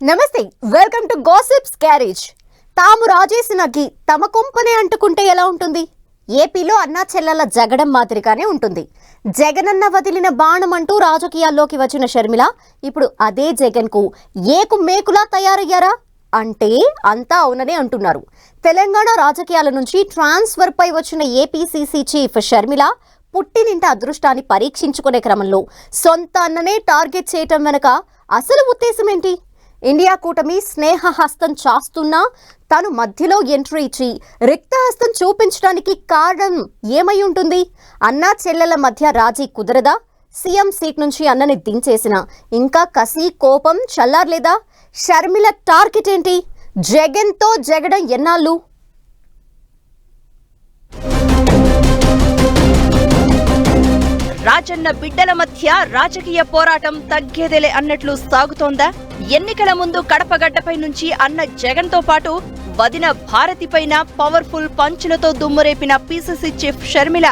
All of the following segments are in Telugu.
నమస్తే వెల్కమ్ టు గోసిప్స్ క్యారేజ్ తాము రాజేసిన తమ కొంపనే అంటుకుంటే ఎలా ఉంటుంది? ఏపీలో అన్నా చెల్లెల జగడం మాదిరిగానే ఉంటుంది. జగనన్న వదిలిన బాణం అంటూ రాజకీయాల్లోకి వచ్చిన షర్మిల ఇప్పుడు అదే జగన్కు ఏకు మేకులా తయారయ్యారా? అంటే అంతా అవుననే అంటున్నారు. తెలంగాణ రాజకీయాల నుంచి ట్రాన్స్ఫర్పై వచ్చిన ఏపీసీసీ చీఫ్ షర్మిల పుట్టినింట అదృష్టాన్ని పరీక్షించుకునే క్రమంలో సొంత అన్ననే టార్గెట్ చేయటం వెనక అసలు ఉద్దేశం ఏంటి? ఇండియా కూటమి స్నేహ హస్తం చాస్తున్నా తను మధ్యలో ఎంట్రీ ఇచ్చి రిక్తహస్తం చూపించడానికి కారణం ఏమై ఉంటుంది? అన్నా చెల్లెల మధ్య రాజీ కుదరదా? సీఎం సీట్ నుంచి అన్నని దించేసిన ఇంకా కసి కోపం చల్లార్లేదా? షర్మిల టార్గెట్ ఏంటి? జగన్తో జగడం ఎన్నాళ్ళు? రాజన్న బిడ్డల మధ్య రాజకీయ పోరాటం తగ్గేదేలే అన్నట్లు సాగుతోందా? ఎన్నికల ముందు కడపగడ్డపై నుంచి అన్న జగన్తో పాటు వదిన భారతిపైన పవర్ఫుల్ పంచులతో దుమ్మురేపిన పీసీసీ చీఫ్ షర్మిల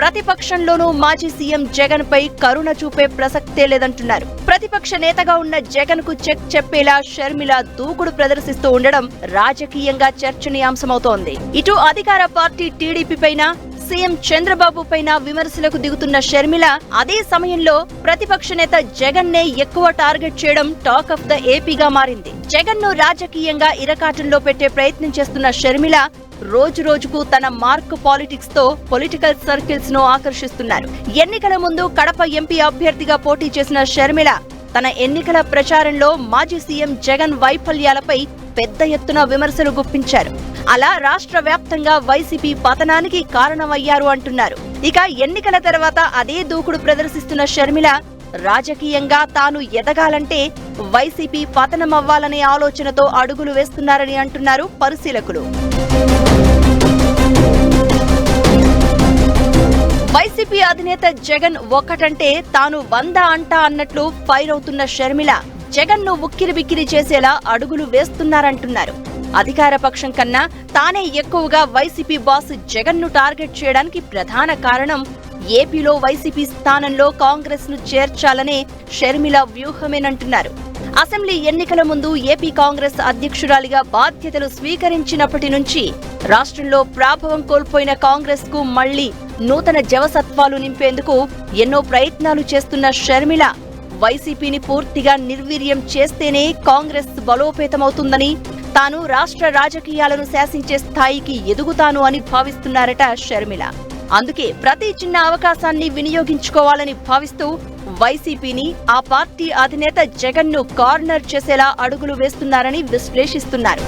ప్రతిపక్షంలోనూ మాజీ సీఎం జగన్ పై కరుణ చూపే ప్రసక్తే లేదంటున్నారు. ప్రతిపక్ష నేతగా ఉన్న జగన్కు చెక్ చెప్పేలా షర్మిల దూకుడు ప్రదర్శిస్తూ ఉండడం రాజకీయంగా చర్చనీయాంశమవుతోంది. ఇటు అధికార పార్టీ టీడీపీ పైన సీఎం చంద్రబాబు పైన విమర్శలకు దిగుతున్న షర్మిల అదే సమయంలో ప్రతిపక్ష నేత జగన్ నే ఎక్కువ టార్గెట్ చేయడం టాక్ ఆఫ్ ద ఏపీగా మారింది. జగన్ను రాజకీయంగా ఇరకాటంలో పెట్టే ప్రయత్నం చేస్తున్న షర్మిల రోజు రోజుకు తన మార్క్ పాలిటిక్స్తో పొలిటికల్ సర్కిల్స్ను ఆకర్షిస్తున్నారు. ఎన్నికల ముందు కడప ఎంపీ అభ్యర్థిగా పోటీ చేసిన షర్మిల తన ఎన్నికల ప్రచారంలో మాజీ సీఎం జగన్ వైఫల్యాలపై పెద్ద ఎత్తున విమర్శలు గుప్పించారు. అలా రాష్ట్ర వ్యాప్తంగా వైసీపీ పతనానికి కారణమయ్యారు అంటున్నారు. ఇక ఎన్నికల తర్వాత అదే దూకుడు ప్రదర్శిస్తున్న షర్మిల రాజకీయంగా తాను ఎదగాలంటే వైసీపీ పతనమవ్వాలనే ఆలోచనతో అడుగులు వేస్తున్నారని అంటున్నారు పరిశీలకులు. వైసీపీ అధినేత జగన్ ఒక్కటంటే తాను వంద అంటా అన్నట్లు ఫైర్ అవుతున్న షర్మిల జగన్ను ఉక్కిరి బిక్కిరి చేసేలా అడుగులు వేస్తున్నారంటున్నారు. అధికార పక్షం కన్నా తానే ఎక్కువగా వైసీపీ బాస్ జగన్ను టార్గెట్ చేయడానికి ప్రధాన కారణం ఏపీలో వైసీపీ స్థానంలో కాంగ్రెస్ను చేర్చాలనే షర్మిల వ్యూహమేనంటున్నారు. అసెంబ్లీ ఎన్నికల ముందు ఏపీ కాంగ్రెస్ అధ్యక్షురాలిగా బాధ్యతలు స్వీకరించినప్పటి నుంచి రాష్ట్రంలో ప్రాభవం కోల్పోయిన కాంగ్రెస్కు మళ్ళీ నూతన జవసత్వాలు నింపేందుకు ఎన్నో ప్రయత్నాలు చేస్తున్న షర్మిల వైసీపీని పూర్తిగా నిర్వీర్యం చేస్తేనే కాంగ్రెస్ బలోపేతమవుతుందని తాను రాష్ట్ర రాజకీయాలను శాసించే స్థాయికి ఎదుగుతాను అని భావిస్తున్నారట షర్మిల. అందుకే ప్రతి చిన్న అవకాశాన్ని వినియోగించుకోవాలని భావిస్తూ వైసీపీని ఆ పార్టీ అధినేత జగన్ను కార్నర్ చేసేలా అడుగులు వేస్తున్నారని విశ్లేషిస్తున్నారు.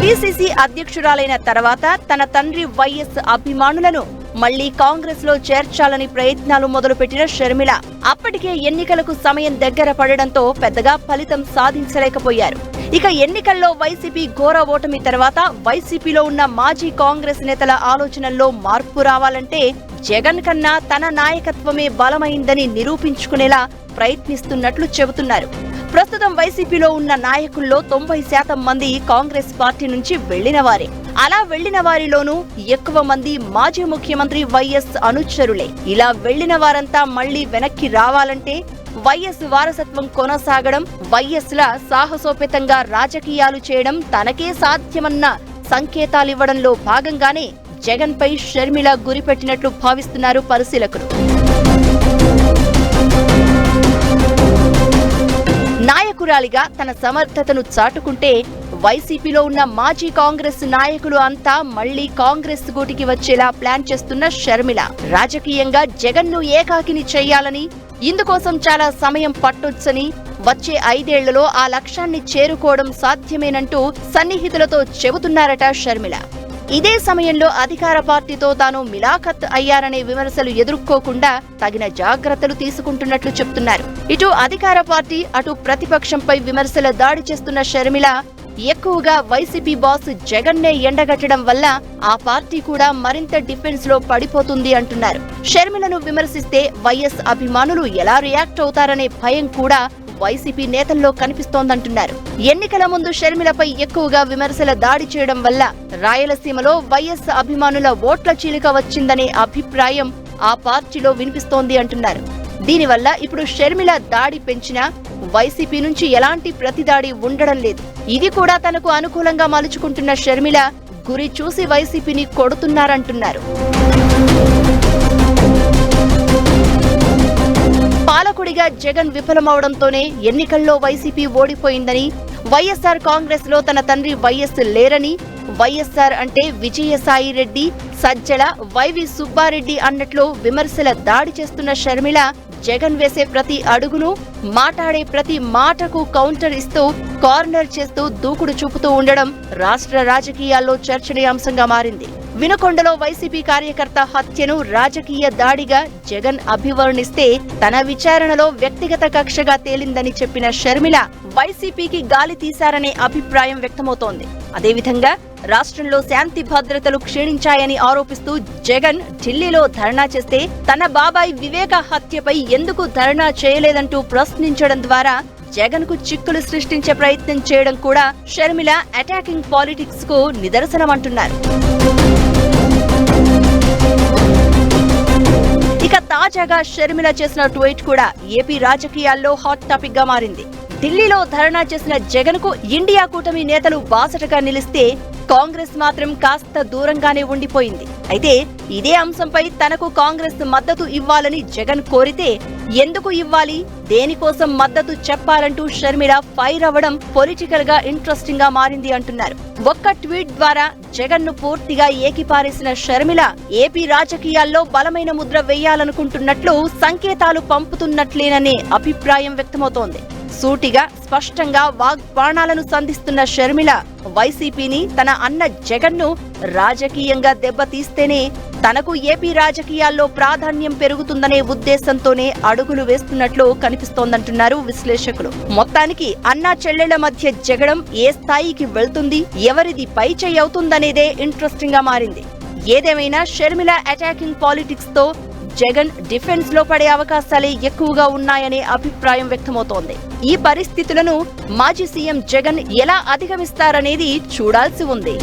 పిసిసి అధ్యక్షురాలైన తర్వాత తన తండ్రి వైఎస్ అభిమానులను మళ్ళీ కాంగ్రెస్లో చేర్చాలని ప్రయత్నాలు మొదలుపెట్టిన షర్మిల. అప్పటికే ఎన్నికలకు సమయం దగ్గర పడడంతో పెద్దగా ఫలితం సాధించలేకపోయారు. ఇక ఎన్నికల్లో వైసీపీ ఘోర ఓటమి తర్వాత వైసీపీలో ఉన్న మాజీ కాంగ్రెస్ నేతల ఆలోచనల్లో మార్పు రావాలంటే జగన్ కన్నా తన నాయకత్వమే బలమైందని నిరూపించుకునేలా ప్రయత్నిస్తున్నట్లు చెబుతున్నారు. ప్రస్తుతం వైసీపీలో ఉన్న నాయకుల్లో తొంభై శాతం మంది కాంగ్రెస్ పార్టీ నుంచి వెళ్ళిన వారే. అలా వెళ్ళిన వారిలోనూ ఎక్కువ మంది మాజీ ముఖ్యమంత్రి వైఎస్ అనుచరులే. ఇలా వెళ్ళిన వారంతా మళ్ళీ వెనక్కి రావాలంటే వైఎస్ వారసత్వం కొనసాగడం వైఎస్ ల సాహసోపేతంగా రాజకీయాలు చేయడం తనకే సాధ్యమన్న సంకేతాలివ్వడంలో భాగంగానే జగన్ పై షర్మిల గురిపెట్టినట్లు భావిస్తున్నారు పరిశీలకులు. నాయకురాలిగా తన సమర్థతను చాటుకుంటే వైసీపీలో ఉన్న మాజీ కాంగ్రెస్ నాయకులు అంతా మళ్ళీ కాంగ్రెస్ గూటికి వచ్చేలా ప్లాన్ చేస్తున్న షర్మిల. రాజకీయంగా జగన్ను ఏకాకిని చేయాలని ఇందుకోసం చాలా సమయం పట్టొచ్చని వచ్చే ఐదేళ్ళలో ఆ లక్ష్యాన్ని చేరుకోవడం సాధ్యమేనంటూ సన్నిహితులతో చెబుతున్నారట షర్మిల. ఇదే సమయంలో అధికార పార్టీతో తాను మిలాఖత్ అయ్యారనే విమర్శలు ఎదుర్కోకుండా తగిన జాగ్రత్తలు తీసుకుంటున్నట్లు చెప్తున్నారు. ఇటు అధికార పార్టీ అటు ప్రతిపక్షంపై విమర్శల దాడి చేస్తున్న షర్మిల ఎక్కువగా వైసీపీ బాస్ జగన్నే ఎండగట్టడం వల్ల ఆ పార్టీ కూడా మరింత డిఫెన్స్లో పడిపోతుంది అంటున్నారు. షర్మిలను విమర్శిస్తే వైఎస్ అభిమానులు ఎలా రియాక్ట్ అవుతారనే భయం కూడా వైసీపీ నేతల్లో కనిపిస్తోందంటున్నారు. ఎన్నికల ముందు షర్మిలపై ఎక్కువగా విమర్శల దాడి చేయడం వల్ల రాయలసీమలో వైఎస్ అభిమానుల ఓట్ల చీలిక వచ్చిందనే అభిప్రాయం ఆ పార్టీలో వినిపిస్తోంది అంటున్నారు. దీనివల్ల ఇప్పుడు షర్మిల దాడి పెంచినా వైసీపీ నుంచి ఎలాంటి ప్రతిదాడి ఉండడం లేదు. ఇది కూడా తనకు అనుకూలంగా మలుచుకుంటున్న షర్మిల గురి చూసి వైసీపీని కొడుతున్నారంటున్నారు. పాలకుడిగా జగన్ విఫలమవడంతోనే ఎన్నికల్లో వైసీపీ ఓడిపోయిందని వైఎస్ఆర్ కాంగ్రెస్లో తన తండ్రి వైఎస్ లేరని వైఎస్ఆర్ అంటే విజయసాయి రెడ్డి సజ్జల వైవి సుబ్బారెడ్డి అన్నట్లు విమర్శల దాడి చేస్తున్న షర్మిల జగన్ వేసే ప్రతి అడుగును మాట్లాడే ప్రతి మాటకు కౌంటర్ ఇస్తూ కార్నర్ చేస్తూ దూకుడు చూపుతూ ఉండడం రాష్ట్ర రాజకీయాల్లో చర్చనీయాంశంగా మారింది. వినుకొండలో వైసీపీ కార్యకర్త హత్యను రాజకీయ దాడిగా జగన్ అభివర్ణిస్తే తన విచారణలో వ్యక్తిగత కక్షగా తేలిందని చెప్పిన షర్మిల వైసీపీకి గాలి తీశారనే అభిప్రాయం వ్యక్తమవుతోంది. అదేవిధంగా రాష్ట్రంలో శాంతి భద్రతలు క్షీణించాయని ఆరోపిస్తూ జగన్ ఢిల్లీలో ధర్నా చేస్తే తన బాబాయ్ వివేక హత్యపై ఎందుకు ధర్నా చేయలేదంటూ ప్రశ్నించడం ద్వారా జగన్కు చిక్కులు సృష్టించే ప్రయత్నం చేయడం కూడా షర్మిల అటాకింగ్ పాలిటిక్స్కు నిదర్శనమంటున్నారు. ఇక తాజాగా షర్మిల చేసిన ట్వీట్ కూడా ఏపీ రాజకీయాల్లో హాట్ టాపిక్గా మారింది. ఢిల్లీలో ధర్నా చేసిన జగన్కు ఇండియా కూటమి నేతలు బాసటగా నిలిస్తే కాంగ్రెస్ మాత్రం కాస్త దూరంగానే ఉండిపోయింది. అయితే ఇదే అంశంపై తనకు కాంగ్రెస్ మద్దతు ఇవ్వాలని జగన్ కోరితే ఎందుకు ఇవ్వాలి? దేనికోసం మద్దతు చెప్పాలంటూ షర్మిల ఫైర్ అవ్వడం పొలిటికల్గా ఇంట్రెస్టింగ్గా మారింది అంటున్నారు. ఒక్క ట్వీట్ ద్వారా జగన్ను పూర్తిగా ఏకిపారేసిన షర్మిల ఏపీ రాజకీయాల్లో బలమైన ముద్ర వేయాలనుకుంటున్నట్లు సంకేతాలు పంపుతున్నట్లేననే అభిప్రాయం వ్యక్తమవుతోంది. సూటిగా స్పష్టంగా వాగ్బాణాలను సంధిస్తున్న షర్మిల వైసీపీని తన అన్న జగన్ను రాజకీయంగా దెబ్బతీస్తేనే తనకు ఏపీ రాజకీయాల్లో ప్రాధాన్యం పెరుగుతుందనే ఉద్దేశంతోనే అడుగులు వేస్తున్నట్లు కనిపిస్తోందంటున్నారు విశ్లేషకులు. మొత్తానికి అన్నా చెల్లెళ్ళ మధ్య జగడం ఏ స్థాయికి వెళ్తుంది ఎవరిది పై అవుతుందనేదే ఇంట్రెస్టింగ్గా మారింది. ఏదేమైనా షర్మిల అటాకింగ్ పాలిటిక్స్తో జగన్ డిఫెన్స్లో పడే అవకాశాలే ఎక్కువగా ఉన్నాయనే అభిప్రాయం వ్యక్తమవుతోంది. ఈ పరిస్థితులను మాజీ సీఎం జగన్ ఎలా అధిగమిస్తారనేది చూడాల్సి ఉంది.